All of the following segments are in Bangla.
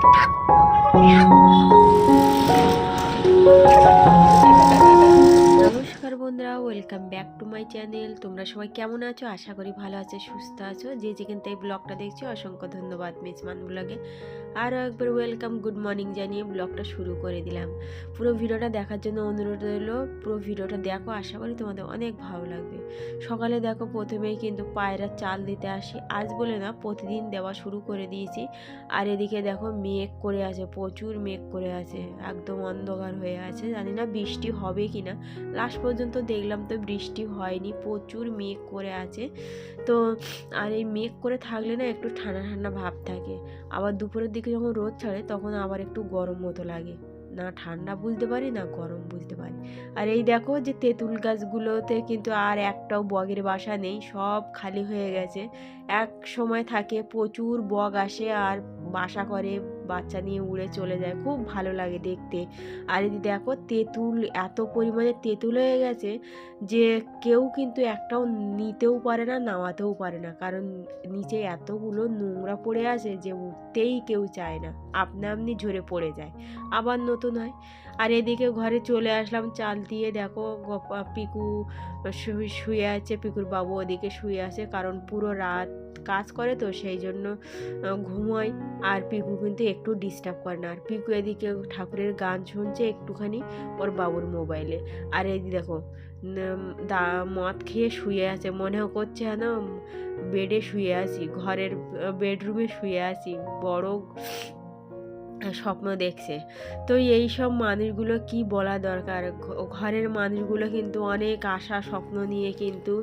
看，看。বন্ধুরা welcome back to my channel তোমরা সবাই কেমন আছো? আশা করি ভালো আছো, সুস্থ আছো। যে যেখান থেকে ব্লগটা দেখছ, অসংখ্য ধন্যবাদ মেজমান ব্লগে আরও একবার ওয়েলকাম গুড মর্নিং জানিয়ে ব্লগটা শুরু করে দিলাম। পুরো ভিডিওটা দেখার জন্য অনুরোধ রইল, পুরো ভিডিওটা দেখো, আশা করি তোমাদের অনেক ভালো লাগবে। সকালে দেখো, প্রথমেই কিন্তু পায়রা চাল দিতে আসি। আজ বলে না, প্রতিদিন দেওয়া শুরু করে দিয়েছি। আর এদিকে দেখো, মেঘ করে আছে, প্রচুর মেঘ করে আছে। একদম অন্ধকার হয়ে আছে। জানি না বৃষ্টি হবে কি না লাস্ট পর্যন্ত দেখলাম তো বৃষ্টি হয়নি, প্রচুর মেঘ করে আছে। তো আর এই মেঘ করে থাকলে না একটু ঠান্ডা ঠান্ডা ভাব থাকে। আবার দুপুরের দিকে যখন রোদ ছাড়ে তখন আবার একটু গরম মতো লাগে। না ঠান্ডা বুঝতে পারি, না গরম বুঝতে পারি। আর এই দেখো যে তেঁতুল গাছগুলোতে কিন্তু আর একটাও বগের বাসা নেই, সব খালি হয়ে গেছে। এক সময় থাকে প্রচুর বগ আসে আর বাসা করে বাচ্চা নিয়ে উড়ে চলে যায়। খুব ভালো লাগে দেখতে। আর এই দেখো তেঁতুল, এত পরিমাণে তেঁতুল হয়ে গেছে যে কেউ কিন্তু একটাও নিতেও পারে না, নামাতেও পারে না। কারণ নিচে এতগুলো নোংরা পড়ে আছে যে উঠতেই কেউ চায় না। আপনা আপনি ঝরে পড়ে যায়। আবার নতুন হয়। আর এদিকে ঘরে চলে আসলাম, চাল দিয়ে দেখো পিকু শুয়ে আছে, পিকুর বাবু ওদিকে শুয়ে আছে। কারণ পুরো রাত কাজ করে তো, সেই জন্য ঘুমোয়। আর পিকু কিন্তু একটু ডিস্টার্ব করে না। আর পিকু এদিকে ঠাকুরের গান শুনছে একটুখানি ওর বাবুর মোবাইলে আর এই দেখো দা, মদ খেয়ে শুয়ে আছে মনেও করছে যেন বেডে শুয়ে আছি, ঘরের বেডরুমে শুয়ে আছি, বড় স্বপ্ন দেখছে। তো এই সব মানুষগুলো কি বলা দরকার? ঘরের মানুষগুলো কিন্তু অনেক আশা, স্বপ্ন নিয়ে কিন্তু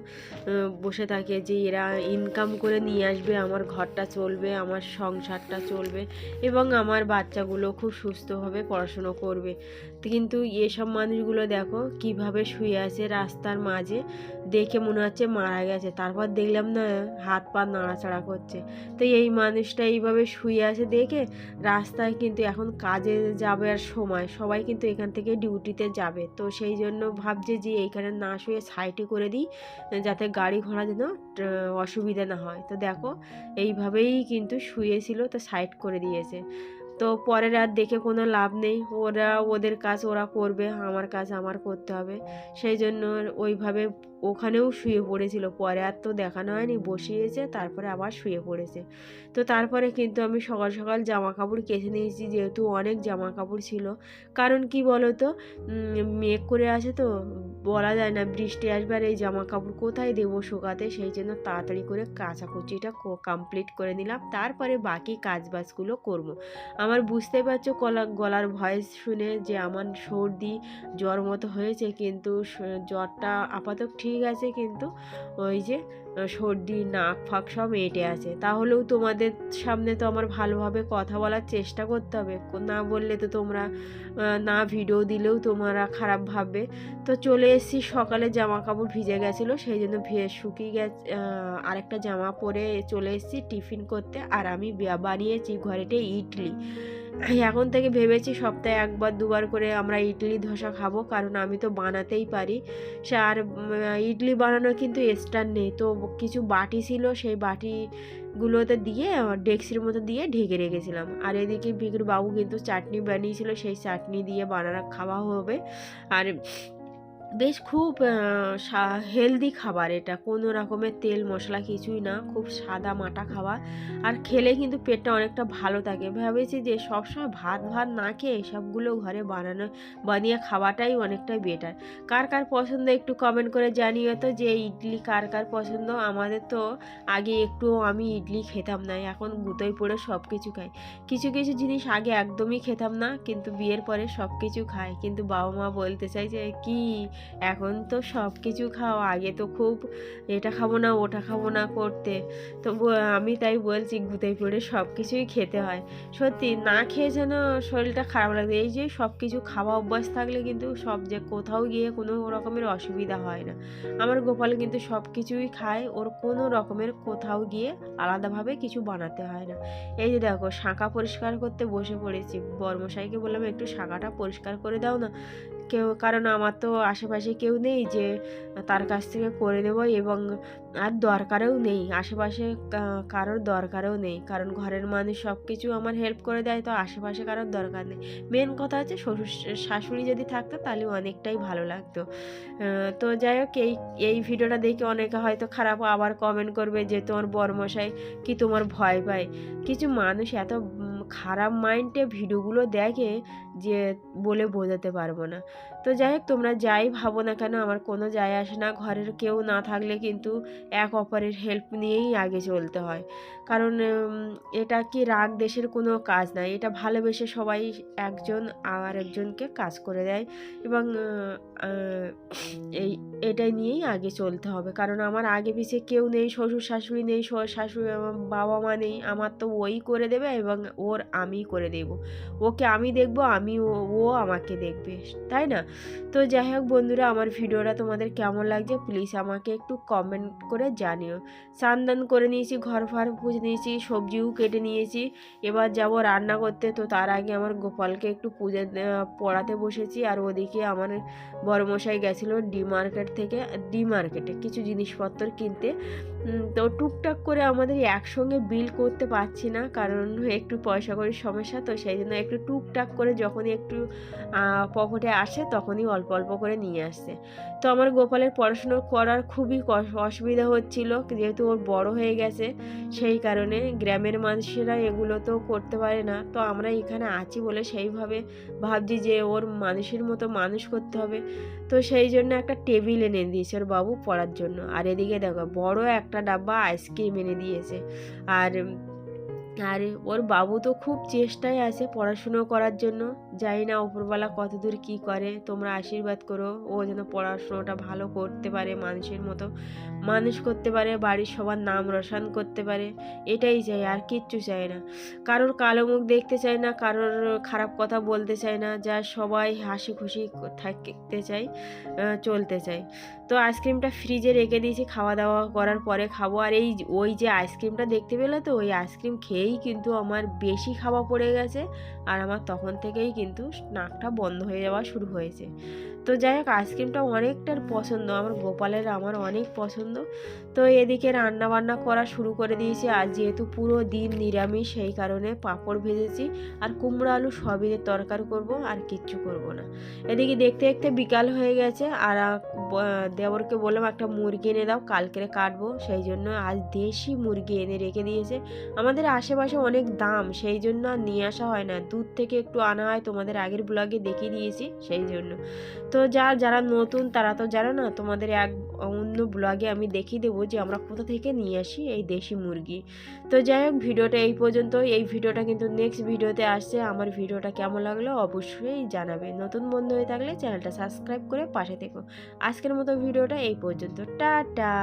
বসে থাকে যে এরা ইনকাম করে নিয়ে আসবে, আমার ঘরটা চলবে, আমার সংসারটা চলবে এবং আমার বাচ্চাগুলো খুব সুস্থভাবে পড়াশুনো করবে। কিন্তু এসব মানুষগুলো দেখো কীভাবে শুয়ে আছে রাস্তার মাঝে, দেখে মনে হচ্ছে মারা গেছে। তারপর দেখলাম না, হাত পা নাড়াচাড়া করছে। তো এই মানুষটা এইভাবে শুয়ে আছে দেখে রাস্তায় কিন্তু এখন কাজে যাবে আর সময়। সবাই কিন্তু এখান থেকে ডিউটিতে যাবে। তো সেই জন্য ভাবছে যে এইখানে না শুয়ে সাইডে করে দিই, যাতে গাড়ি ঘোড়া যেন অসুবিধা না হয়। তো দেখো, এইভাবেই কিন্তু শুয়েছিল, তো সাইড করে দিয়েছে। তো পরের আর দেখে কোনো লাভ নেই। ওরা, ওদের কাজ ওরা করবে, আমার কাজ আমার করতে হবে। সেই জন্য ওইভাবে ওখানেও শুয়ে পড়েছিল। পরে আর তো দেখানো হয়নি, বসিয়েছে, তারপরে আবার শুয়ে পড়েছে। তো তারপরে কিন্তু আমি সকাল সকাল জামা কাপড় কেচে নিয়েছি, যেহেতু অনেক জামা কাপড় ছিল। কারণ কি বলো তো মেঘ করে আছে তো, বলা যায় না বৃষ্টি আসবে আর এই জামা কাপড় কোথায় দেবো শুকাতে? সেই জন্য তাড়াতাড়ি করে কাচাকুচিটা কমপ্লিট করে নিলাম। তারপরে বাকি কাজবাজগুলো করব। আমার বুঝতে পারছ কলা, গলার ভয়েস শুনে যে আমার সর্দি জ্বর মতো হয়েছে, কিন্তু জ্বরটা আপাতত ঠিক আছে, কিন্তু ওই যে সর্দি, নাক ফাঁক সব এঁটে আছে। তাহলেও তোমাদের সামনে তো আমার ভালোভাবে কথা বলার চেষ্টা করতে হবে। না বললে তো তোমরা না ভিডিও দিলেও তোমরা খারাপ ভাববে। তো চলে এসেছি, সকালে জামা কাপড় ভিজে গেছিল, সেই জন্য শুকিয়ে গেছে আরেকটা জামা পরে চলে এসেছি টিফিন করতে। আর আমি বানিয়েছি ঘরেতে ইডলি। এখন থেকে ভেবেছি সপ্তাহে একবার, দুবার করে আমরা ইডলি ধোসা খাব, কারণ আমি তো বানাতেই পারি। সে আর ইডলি বানানো কিন্তু স্টার নেই। তো কিছু বাটি ছিল, সেই বাটিগুলোতে দিয়ে, ডেক্সির মতো দিয়ে ঢেকে রেখেছিলাম। আর এদিকে বিকুর বাবু কিন্তু চাটনি বানিয়েছিল, সেই চাটনি দিয়ে বানানো খাওয়া হবে। আর বেশ খুব হেলদি খাবার এটা। কোনো রকমের তেল মশলা কিছুই না, খুব সাদা মাটা খাবার। আর খেলে কিন্তু পেটটা অনেকটা ভালো থাকে। ভেবেছি যে সবসময় ভাত ভাত না খেয়ে এসবগুলো ঘরে বানানো, বানিয়ে খাওয়াটাই অনেকটাই বেটার কার কার পছন্দ একটু কমেন্ট করে জানিও তো যে ইডলি কার কার পছন্দ। আমাদের তো আগে একটু আমি ইডলি খেতাম না, এখন গুঁতোয় পড়ে সব কিছু খাই। কিছু কিছু জিনিস আগে একদমই খেতাম না, কিন্তু বিয়ের পরে সব কিছু খাই। কিন্তু বাবা মা বলতে চাই যে, কি এখন তো সব কিছু খাও, আগে তো খুব এটা খাব না, ওটা খাব না করতে। তো আমি তাই বলছি গুঁতোয় পড়ে সব কিছুই খেতে হয়। সত্যি না খেয়ে যেন শরীরটা খারাপ লাগে, এই যে সব কিছু খাওয়া অভ্যাস থাকলে কিন্তু সব যে কোথাও গিয়ে কোনো রকমের অসুবিধা হয় না। আমার গোপাল কিন্তু সব কিছুই খায়, ওর কোনো রকমের কোথাও গিয়ে আলাদাভাবে কিছু বানাতে হয় না। এই যে দেখো, শাঁখা পরিষ্কার করতে বসে পড়েছি। বর্মশাইকে বললাম, একটু শাঁখাটা পরিষ্কার করে দাও না। কেউ, কারণ আমার তো আশেপাশে কেউ নেই যে তার কাছ থেকে করে নেব এবং আর দরকারও নেই। আশেপাশে কারোর দরকারও নেই। কারণ ঘরের মানুষ সব কিছু আমার হেল্প করে দেয়, তো আশেপাশে কারোর দরকার নেই। মেন কথা হচ্ছে শ্বশুর, শাশুড়ি যদি থাকতো তাহলে অনেকটাই ভালো লাগতো। তো যাই হোক, এই এই ভিডিওটা দেখে অনেকে হয়তো খারাপ আবার কমেন্ট করবে যে তোমার বরমশাই কি তোমার ভয় পায়? কিছু মানুষ এত খারাপ মাইন্ডে ভিডিওগুলো দেখে যে বলে বোঝাতে পারব না। তো যাই হোক, তোমরা যাই ভাবো না কেন, আমার কোনো যায় আসে না। ঘরের কেউ না থাকলে কিন্তু এক অপরের হেল্প নিয়েই আগে চলতে হয়। কারণ এটা কি রাগ দেশের কোনো কাজ না। এটা ভালোবেসে সবাই একজন আর একজনকে কাজ করে দেয় এবং এই, এটাই নিয়েই আগে চলতে হবে। কারণ আমার আগে পিছিয়ে কেউ নেই শ্বশুর শাশুড়ি নেই শাশুড়ি, আমার বাবা মা নেই, আমার তো ওই করে দেবে এবং ওর আমি করে দেব। ওকে আমি দেখব আমি ও আমাকে দেখবে, তাই না? তো যাই হোক বন্ধুরা, আমার ভিডিওটা তোমাদের কেমন লাগছে প্লিজ আমাকে একটু কমেন্ট করে জানিও। স্নান করে নিয়েছি, ঘর ফার পুজো নিয়েছি, সবজিও কেটে নিয়েছি, এবার যাব রান্না করতে। তো তার আগে আমার গোপালকে একটু পুজো পড়াতে বসেছি আর ওদিকে আমার বড়মশাই গেছিল ডি মার্কেট থেকে ডি মার্কেটে কিছু জিনিসপত্র কিনতে। তো টুকটাক করে আমাদের একসঙ্গে বিল করতে পারছি না কারণ একটু পয়সা কড়ির সমস্যা, তো সেই জন্য একটু টুকটাক করে যখনই একটু পকেটে আসে তখনই অল্প অল্প করে নিয়ে আসছে। তো আমার গোপালের পড়াশুনো করার খুবই অসুবিধা হচ্ছিল। যেহেতু ওর বড় হয়ে গেছে, সেই কারণে গ্রামের মানুষেরা এগুলো তো করতে পারে না। তো আমরা এখানে আছি বলে সেইভাবে ভাবছি যে ওর মানুষের মতো মানুষ করতে হবে। তো সেই জন্য একটা টেবিল এনে দিয়েছে ওর বাবু পড়ার জন্য। আর এদিকে দেখো, বড় একটা ডাব্বা আইসক্রিম এনে দিয়েছে। আর আর ওর বাবু তো খুব চেষ্টায় আছে পড়াশুনো করার জন্য। জানি না ওপরওয়ালা কতদূর কি করে, তোমরা আশীর্বাদ করো, ও যেন পড়াশোনাটা ভালো করতে পারে, মানুষের মতো মানুষ করতে পারে, বাড়ির সবার নাম রোশন করতে পারে, এটাই চাই, আর কিচ্ছু চাই না। কারোর কালো মুখ দেখতে চাই না, কারোর খারাপ কথা বলতে চাই না, যা সবাই হাসি খুশি থাকতে চাই চলতে চাই। তো আইসক্রিমটা ফ্রিজে রেখে দিয়েছি, খাওয়া দাওয়া করার পরে খাব, আর এই ওই যে আইসক্রিমটা দেখতে পেলে তো, ওই আইসক্রিম খেয়েই কিন্তু আমার বেশি খাওয়া পড়ে গেছে আর আমার তখন থেকেই কিন্তু নাকটা বন্ধ হয়ে যাওয়া শুরু হয়েছে। তো যাই হোক, আইসক্রিমটা অনেকটার পছন্দ। আমার গোপালের আমার অনেক পছন্দ। তো এদিকে রান্না বান্না করা শুরু করে দিয়েছি। আর যেহেতু পুরো দিন নিরামিষ, সেই কারণে পাঁপড় ভেজেছি। আর কুমড়ো আলু সবই তরকার করব, আর কিচ্ছু করব না। এদিকে দেখতে দেখতে বিকাল হয়ে গেছে। আর দেবরকে বললাম, একটা মুরগি এনে দাও কালকে কাটবো। সেই জন্য আজ দেশি মুরগি এনে রেখে দিয়েছে। আমাদের আশেপাশে অনেক দাম, সেই জন্য আর নিয়ে আসা হয় না। দূর থেকে একটু আনা হয়, তোমাদের আগের ব্লগে দেখিয়ে দিয়েছি, সেই জন্য। তো যা, যারা নতুন তারা তো জানো না, তোমাদের এক অন্য ব্লগে আমি দেখিয়ে দেবো যে আমরা কোথা থেকে নিয়ে আসি এই দেশি মুরগি। তো যাই হোক, ভিডিওটা এই পর্যন্ত এই ভিডিওটা কিন্তু নেক্সট ভিডিওতে আসছে। আমার ভিডিওটা কেমন লাগল অবশ্যই জানাবে। নতুন বন্ধু হয়ে থাকলে চ্যানেলটা সাবস্ক্রাইব করে পাশে থেকো। আজকের মতো ভিডিওটা এই পর্যন্ত। টাটা!